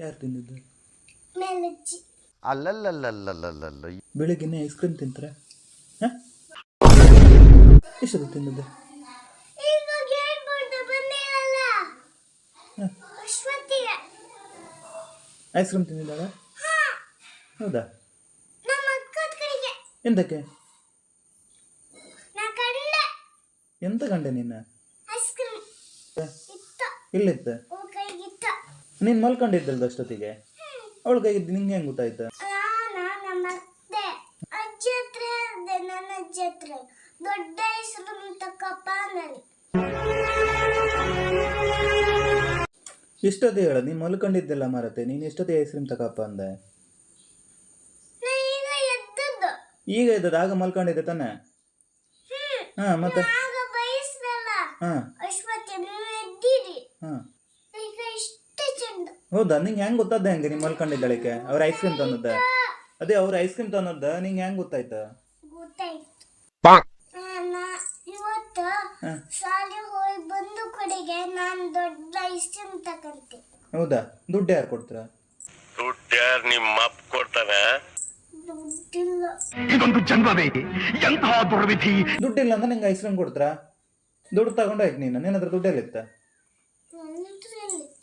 ಯಾರು ತಿಂದಿದ್ದು? ಅಲ್ಲಲ್ಲಲ್ಲಲ್ಲಲ್ಲಲ್ಲ ಬೆಳಿಗ್ಗೆನೆ ಐಸ್ ಕ್ರೀಮ್ ತಿಂತಾರೆ. ಎಷ್ಟು ತಿಂದಿದ್ದೆ? ಐಸ್ ಕ್ರೀಮ್ ತಿಂದಿದ್ದಾಳ? ಹೌದಾ? ಎಂತಕ್ಕೆ? ಕಂಡೆ. ಎಂತ ಕಂಡೆ ನಿನ್ನ? ಇಲ್ಲಿತ್ತ ನೀನು ಮಲ್ಕೊಂಡಿದ್ದಲ್ದ ಅಷ್ಟೊತ್ತಿಗೆ? ಅವಳ ನಿಂಗೆ ಹೆಂಗೆ ಗೊತ್ತಾಯ್ತು? ದೊಡ್ಡ ಹೆಸರು ತಕ್ಕಪ್ಪ ನಾನು ಎಷ್ಟೊತ್ತಿ ಹೇಳ ನೀನು ಮಲ್ಕೊಂಡಿದ್ದೆಲ್ಲ ಮಾರತೆ ನೀನು ಎಷ್ಟೊತ್ತಿ ಐಸ್ ಕ್ರೀಮ್ ತಕಪ್ಪ ಅಂದೆ ಈಗ ಇದ್ದದ ಆಗ ಮಲ್ಕೊಂಡಿದ್ದೆ ತಾನೆ? ಹಾಂ ಮತ್ತೆ? ಹಾಂ ಅಶ್ವತಿ ನೀವು ಎದ್ದೀರಿ ಹಾಂ ಈಗ ಇಷ್ಟು ಚಂದ ಹೌದಾ? ನಿಂಗೆ ಹೆಂಗೆ ಗೊತ್ತದ್ದ ಹೆಂಗೆ ನಿಮ್ ಮಲ್ಕೊಂಡಿದ್ದಳಿಕೆ ಅವ್ರ ಐಸ್ ಕ್ರೀಮ್ ತಂದದ್ದ? ಅದೇ ಅವ್ರ ಐಸ್ ಕ್ರೀಮ್ ತಂದದ್ದ. ನಿಂಗೆ ಹೆಂಗೆ ಗೊತ್ತಾಯ್ತ? ಗೊತ್ತಾಯ್ತು. ಇವತ್ತು ಶಾಲೆ ಹೋಗಿ ಬಂದು ಕಡೆಗೆ ನಾನು ದೊಡ್ಡ ಐಸ್ ಕ್ರೀಮ್ ಹೌದಾ? ದುಡ್ಡು ಯಾರು ಕೊಡ್ತೀರಾ? ದುಡ್ಡು ಯಾರು ನಿಮ್ಮ ಅಪ್ಪ ಕೊಡ್ತಾನೆ? ದುಡ್ಡಿಲ್ಲ. ಇದೊಂದು ಜನ್ಮವೇ. ಎಂತಹ ದುರ್ವಿಧಿ. ದುಡ್ಡಿಲ್ಲ ಅಂದ್ರೆ ನಿಂಗೆ ಐಸ್ ಕ್ರೀಮ್ ಕೊಡ್ತೀರಾ? ದುಡ್ಡು ತಗೊಂಡು ಆಯ್ತು ನೀನು ನಿನ್ನ ಹತ್ರ ದುಡ್ಡೆಲ್ಲಿತ್ತ? ನನ್ನ ಹತ್ರ